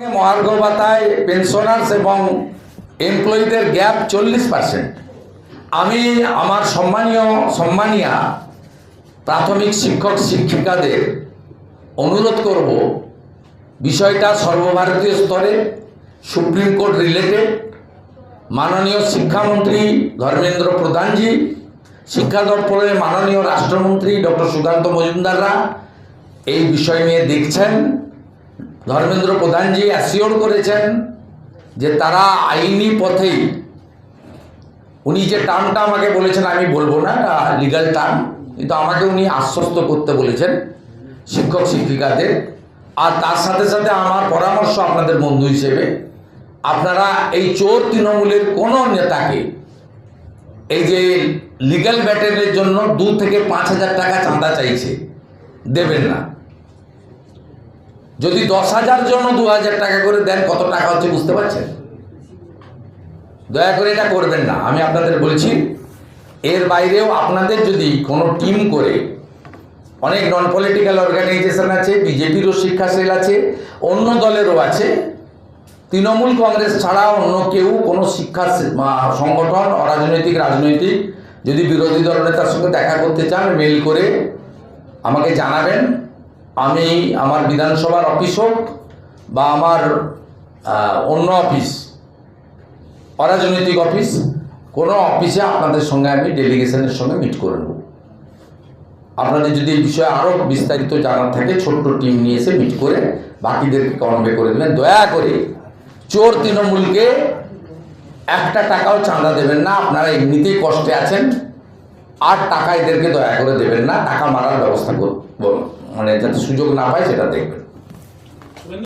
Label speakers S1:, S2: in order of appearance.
S1: মহার্ঘ ভাতায় পেনশনার্স এবং এমপ্লয়ীদের গ্যাপ চল্লিশ পার্সেন্ট আমি আমার সম্মানীয় সম্মানীয়া প্রাথমিক শিক্ষক শিক্ষিকাদের অনুরোধ করব, বিষয়টা সর্বভারতীয় স্তরে, সুপ্রিম কোর্ট রিলেটেড। মাননীয় শিক্ষামন্ত্রী ধর্মেন্দ্র প্রধানজি, শিক্ষা দপ্তরের মাননীয় রাষ্ট্রমন্ত্রী ডক্টর সুকান্ত মজুমদাররা এই বিষয় নিয়ে দেখছেন। ধর্মেন্দ্র প্রধানজি অ্যাসিওর করেছেন যে তারা আইনি পথেই, উনি যে টার্মটা আমাকে বলেছেন, আমি বলব না লিগাল টার্ম কিন্তু আমাকে উনি আশ্বস্ত করতে বলেছেন শিক্ষক শিক্ষিকাদের। আর তার সাথে সাথে আমার পরামর্শ আপনাদের বন্ধু হিসেবে, আপনারা এই চোর তৃণমূলের কোনো নেতাকে এই যে লিগাল ব্যাটেলের জন্য দু থেকে পাঁচ হাজার টাকা চাঁদা চাইছে, দেবেন না। যদি দশ হাজার জন্য দু হাজার টাকা করে দেন, কত টাকা হচ্ছে বুঝতে পারছেন? দয়া করে এটা করবেন না। আমি আপনাদের বলছি, এর বাইরেও আপনাদের যদি কোনো টিম করে, অনেক নন পলিটিক্যাল অর্গানাইজেশন আছে, বিজেপিরও শিক্ষা সেল আছে, অন্য দলেরও আছে, তৃণমূল কংগ্রেস ছাড়া অন্য কেউ কোনো শিক্ষা সংগঠন, অরাজনৈতিক, রাজনৈতিক, যদি বিরোধী দলনেতার সঙ্গে দেখা করতে চান, মেল করে আমাকে জানাবেন। আমি আমার বিধানসভার অফিস হোক বা আমার অন্য অফিস, অরাজনৈতিক অফিস, কোনো অফিসে আপনাদের সঙ্গে আমি ডেলিগেশনের সঙ্গে মিট করে নেব। আপনাদের যদি এই বিষয়ে আরও বিস্তারিত জানার থাকে, ছোট্ট টিম নিয়ে এসে মিট করে বাকিদেরকে কনভে করে দেবেন। দয়া করে চোর তৃণমূলকে একটা টাকাও চাঁদা দেবেন না, আপনারা এমনিতেই কষ্টে আছেন। আর টাকা এদেরকে দয়া করে দেবেন না, টাকা মারার ব্যবস্থা করব মানে যাতে সুযোগ না পায় সেটা দেখবেন।